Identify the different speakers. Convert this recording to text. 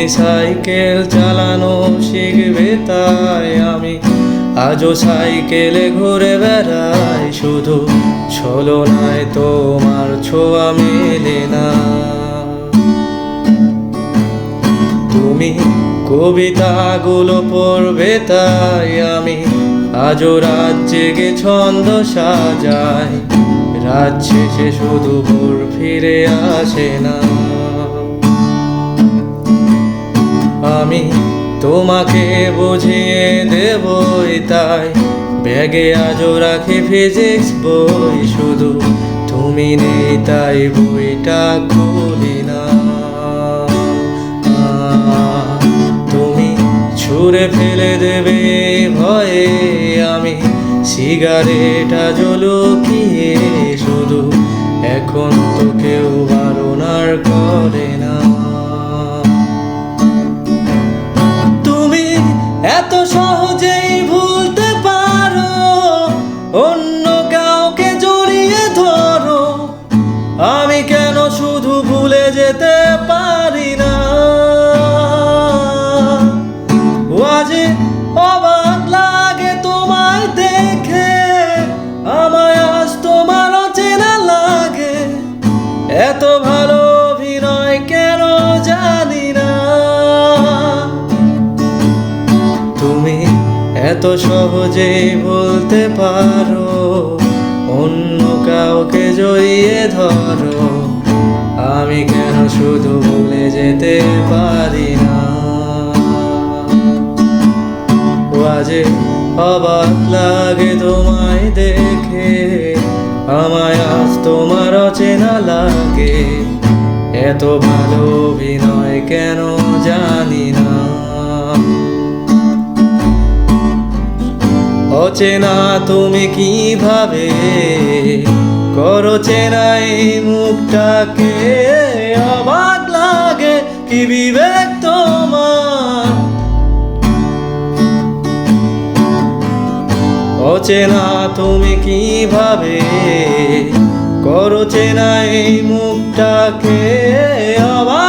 Speaker 1: তুমি সাইকেল চালানো শিখবে তাই আমি আজও সাইকেলে ঘুরে বেড়াই। শুধু ছলনায় তোমার ছোঁয়া মেলে না। তুমি কবিতাগুলো পড়বে তাই আমি আজও রাত জেগে ছন্দ সাজাই। রাত শেষে শুধু ভোর ফিরে আসে না। আমি তোমাকে বুঝিয়ে দেবই তাই। ব্যাগে আজও রাখি ফিজিক্স বই, শুধু তুমি নেই তাই বইটা খুলি না। তুমি ছুঁড়ে ফেলে দেবে ভয়ে, আমি সিগারেট আজ লুকিয়ে, শুধু এখন তো কেউ বারণ আর করে এত এত সহজেই বলতে পারো, অন্য কাউকে জড়িয়ে ধরো। আমি কেন শুধু ভুলে যেতে পারি না? বাজে অবাক লাগে তোমায় দেখে, আমায় আজ তোমার অচেনা লাগে। এত ভালো অভিনয় কেন অচেনা তুমি কীভাবে? করো চেনা এই মুখটাকে। অবাক লাগে কি বিবেক তোমার? অচেনা তুমি কীভাবে? করো চেনা এই মুখটাকে। অবাক